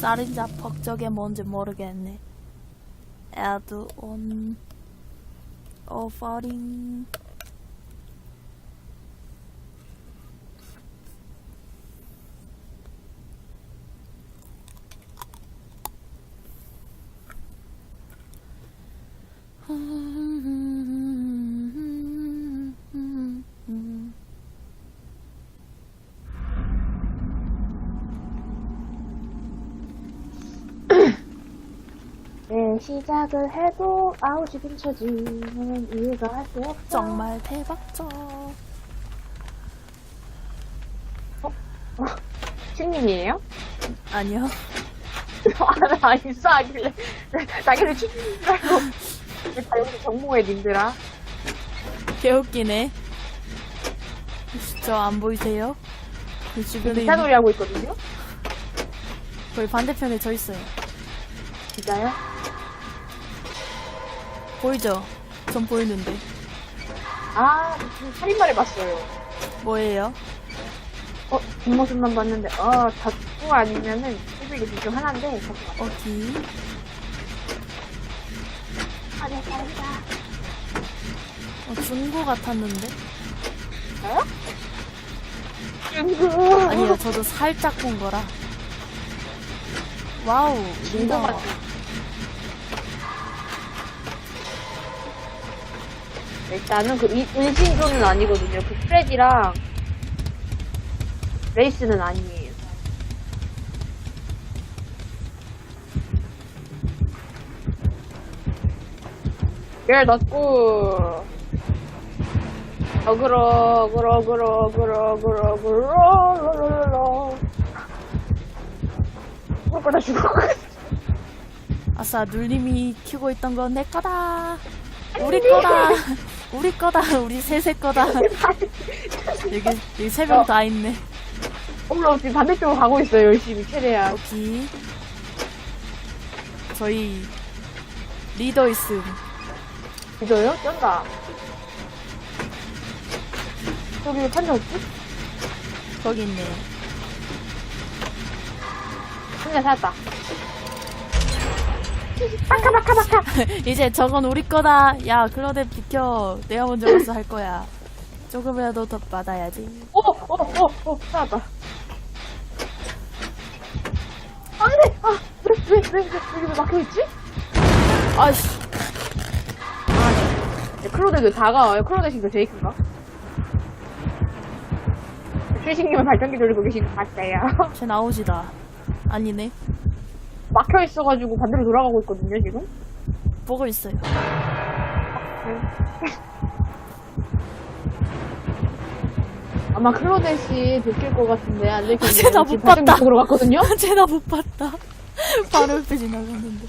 살인자 퍽적이 뭔지 모르겠네. add on offering. 시작을 해도 아우지 근처지는 이유가 할 수 없어. 정말 대박죠. 신님이에요? 아니요. 아, 나 있어 하길래. 나길래 신님인 줄 알고. 다 여기서 정모해, 님들아. 개웃기네. 저 안 보이세요? 그 주변에 기타 놀이 하고 있거든요? 거의 반대편에 저 있어요. 진짜요? 보이죠? 전 보이는데. 아, 무슨 살인마를 봤어요. 뭐예요? 어, 뒷모습만 봤는데, 어, 닭구 아니면은, 수비기 둘중 하나인데, 잠깐만. 어디? 아, 네, 잘한다. 어, 중고 같았는데? 저요? 중구. 아니요, 저도 살짝 본 거라. 와우, 중구 리더. 일단은 그 이- 은신조는 아니거든요. 그 프레디랑 레이스는 아니에요. 열 넣고 어그로 어그로 어그로 어그로 어그로 어그로 롤롤롤 그러다 죽을 것 같아. 아싸, 눌림이 키고 있던 건 내 거다. 우리 거다. 우리 거다. 우리 셋의 거다. 여기, 여기 세 명 다 있네. 올라 지금 반대쪽으로 가고 있어요. 열심히 최대한. 여기. 저희, 리더 있음. 믿어요? 쩐다. 저기 왜 판자 없지? 거기 있네. 판자 찾았다. 바카 바카 바카. 이제 저건 우리 거다. 야, 클로데 비켜. 내가 먼저 가서 할 거야. 조금이라도 더 받아야지. 오오오오 찾았다. 안돼. 아, 아왜왜왜 왜, 여기 왜 막혀 있지? 아이씨. 네, 클로데도 다가와요. 클로데 신 그 제이크인가? 최신님은 발전기 돌리고 계신 것 같아요. 쟤 나오지다. 아니네. 막혀 있어가지고 반대로 돌아가고 있거든요 지금. 보고 있어요. 아마 클로데씨 들킬 것 같은데 안 들키고 아, 쟤나 못 봤다. 쪽으로 갔거든요. 쟤나 못 봤다. 바로 옆에 지나갔는데.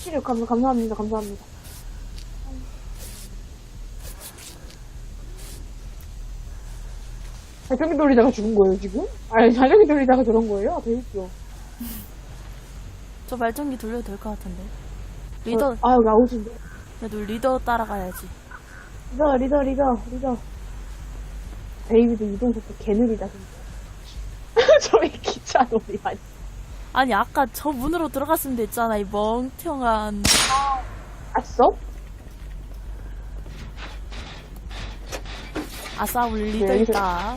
시력 감, 감사합니다 감사합니다. 자전기 돌리다가 죽은 거예요 지금? 아니 자전기 돌리다가 저런 거예요? 되게 웃겨. 저 발전기 돌려도 될 것 같은데. 리더, 어, 아 여기 아웃인데. 그래도 리더 따라가야지. 리더 리더 리더 리더. 베이비도 이동 속도 개느리다 진짜. 저희 기차 놀이 아니. 아니, 아까 저 문으로 들어갔으면 됐잖아, 이 멍청한. 봤어? 아싸, 우리 리더 네, 있다.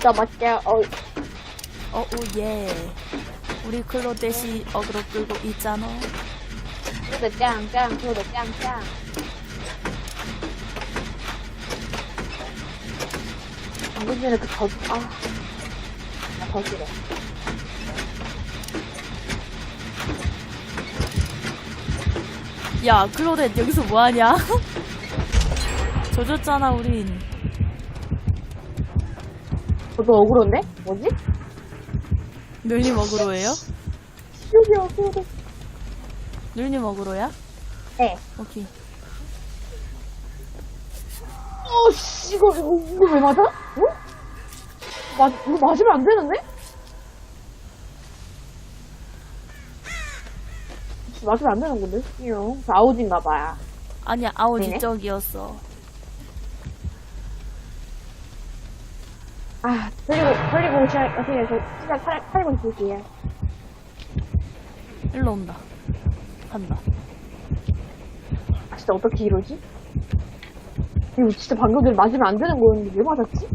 진짜 맞게 어 어, 오, 예. 우리 클로데시 어그로 끌고 있잖아. 클로데 짱짱 클로데 짱짱. 방금 전에 그더 아. 나더 싫어. 야, 클로데 여기서 뭐하냐? 조졌잖아, 우린. 저도 억울한데? 뭐지? 늘님 어그로예요? 여기 억울해. 늘님 어그로야? 네. 오케이. 어, 씨, 이거, 이거, 이거 왜 맞아? 어? 맞, 이거 맞으면 안 되는데? 씨, 맞으면 안 되는 건데? 이요. 아웃인가 봐요. 아니야, 아웃 네네. 이쪽이었어. 아, 돌리고, 돌리고 오시, 어떻게, 저, 진짜 팔, 팔고 있을게요. 일로 온다. 간다. 아, 진짜 어떻게 이러지? 이거 진짜 방금 전에 맞으면 안 되는 거였는데 왜 맞았지?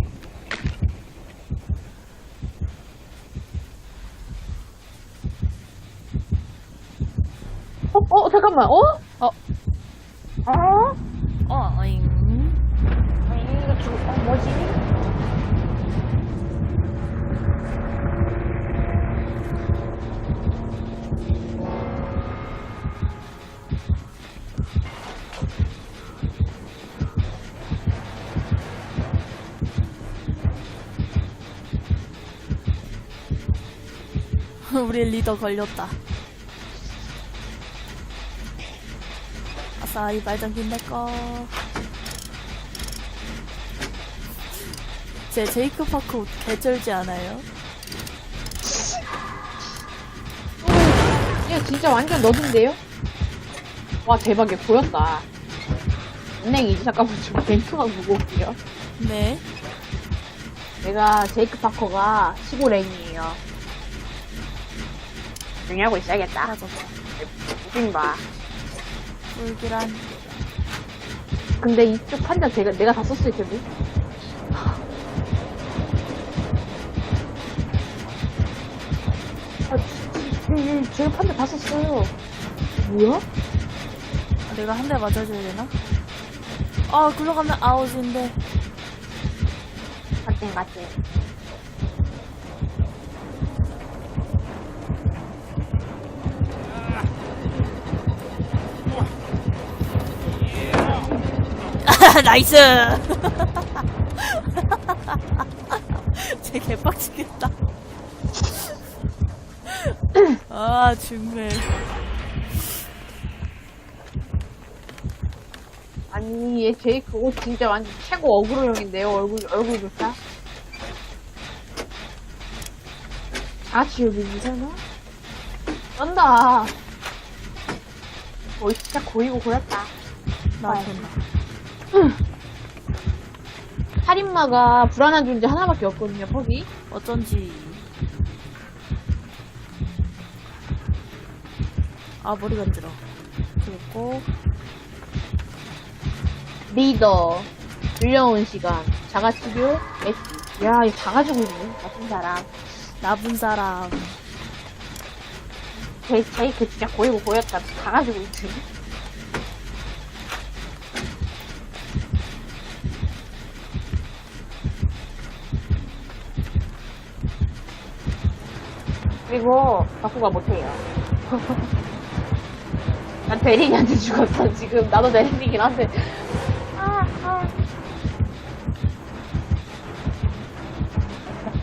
어, 어, 잠깐만, 어? 어. 어? 어, 어잉. 아니, 이거 죽, 어, 뭐지? 우리 리더 걸렸다. 아싸, 이 발전기 내 거. 제 제이크 파크 옷 개쩔지 않아요? 이거 진짜 완전 너든데요? 와, 대박이야. 보였다. 은행이지. 잠깐만, 좀 뱅크만 보고 올게요. 네. 내가 제이크 파커가 15랭이에요. 조용히 하고 있어야겠다. 사라졌다. 웃긴 봐. 꿀기란. 근데 이쪽 판자 제가, 내가 다 썼을 텐데. 아, 이, 이, 제가 판자 다 썼어요. 뭐야? 내가 한 대 맞아줘야 되나? 아, 굴러가면 아웃인데. 맞지, 맞지. 나이스! 쟤 개빡치겠다. 아, 정말. 아니, 얘 제이크 옷 진짜 완전 최고 어그로형인데요, 얼굴, 얼굴 조차. 아치 여기 이잖아? 쩐다. 어, 진짜 고이고 고였다. 나 네. 된다. 살인마가 불안한 존재 하나밖에 없거든요, 퍽이. 어쩐지. 아, 머리 간지러. 그리고, 리더, 불려온 시간, 자가치료, 에스. 야, 가지고 있네, 나쁜 사람. 나쁜 사람. 제, 제이크 진짜 고이고 고였다. 다 가지고 있지. 그리고 바꾸가 못해요. 난 대리인한테 죽었어 지금 나도 대리인이긴 한데. 아, 아.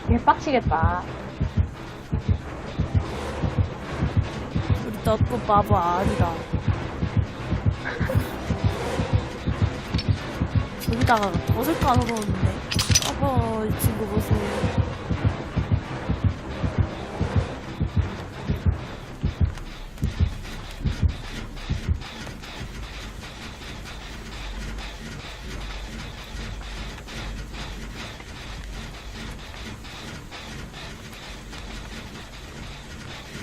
개빡치겠다. 너또 바보 아니다. 여기다가 덫을 까놓았는데. 어허, 이 친구 보세요.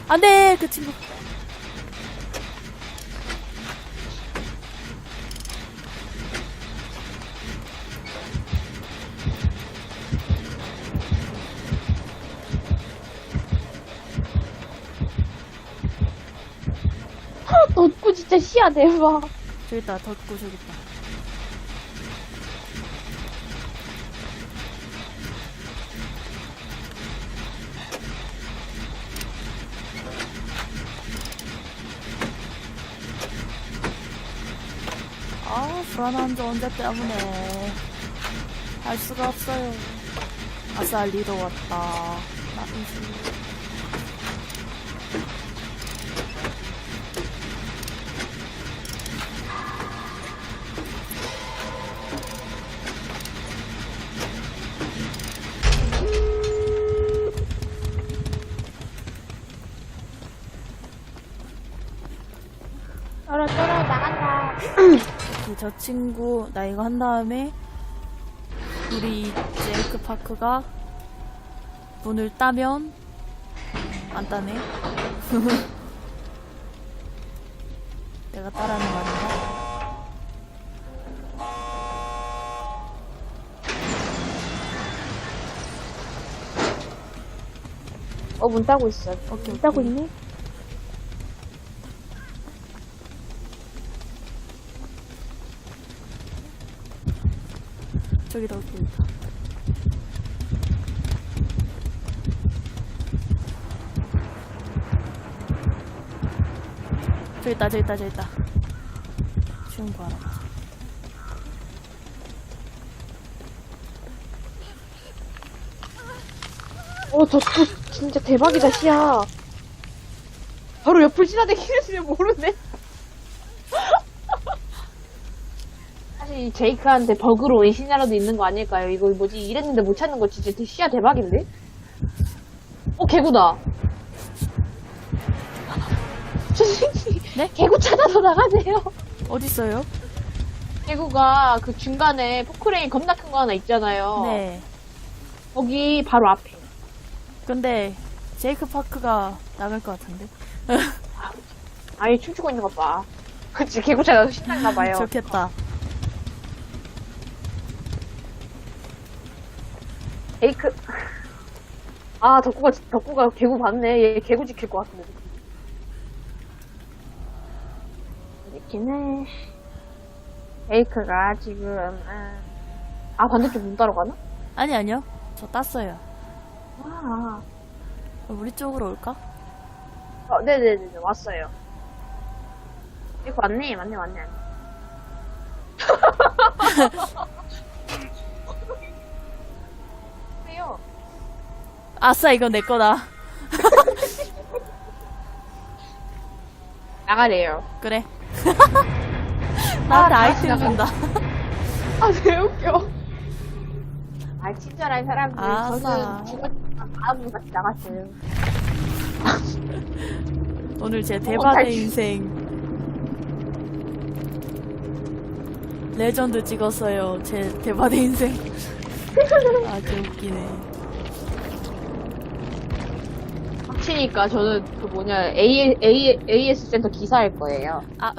안 돼! 그 친구. 덧구 진짜 시야 대박. 저기 있다, 덧고 저기 있다. 아, 불안한 저 언제 때문에. 할 수가 없어요. 아싸, 리더 왔다. 나이스. 떨어 떨어 나간다. 오케이, 저 친구, 나 이거 한 다음에, 우리 제이크 파크가 문을 따면 안 따네. 내가 따라하는 말인가? 어, 문 따고 있어. 오케이, 문 따고. 있네? 저기다 또 있다. 저기 있다, 저기 있다, 저기 있다. 쉬운 거 알아. 어, 저, 저, 진짜 대박이다, 시야. 바로 옆을 지나다니는 모르네. 이 제이크한테 버그로 의신이라도 있는 거 아닐까요? 이거 뭐지, 이랬는데 못 찾는 거 진짜 대- 시야 대박인데? 어, 개구다. 선생님, 네? 개구 찾아서 나가세요. 어딨어요? 개구가 그 중간에 포크레인 겁나 큰 거 하나 있잖아요. 네. 거기 바로 앞에. 근데 제이크 파크가 나갈 것 같은데. 아예 춤추고 있는 거 봐. 그치, 개구 찾아서 신났나 봐요. 좋겠다. 에이크. 아, 덕구가, 덕구가 개구 봤네. 얘 개구 지킬 것 같은데. 이렇긴 해. 에이크가 지금, 음. 아, 반대쪽 문 따러 가나? 아니 아니요. 저 땄어요. 아, 우리 쪽으로 올까? 어, 네네네, 왔어요. 에이크 왔네, 맞네, 맞네. 아싸 이건 내 거다. 나가래요. 그래. 나한테 아, 아이템 다시 준다. 아, 왜 웃겨. 아, 친절한 사람들. 아싸. 저는 죽었지만 같이 나갔어요. 오늘 제 어, 대박의 잘- 인생. 레전드 찍었어요. 제 대박의 인생. 아주 웃기네. 치니까 저는 그 뭐냐, A, A, AS 센터 기사할 거예요. 아,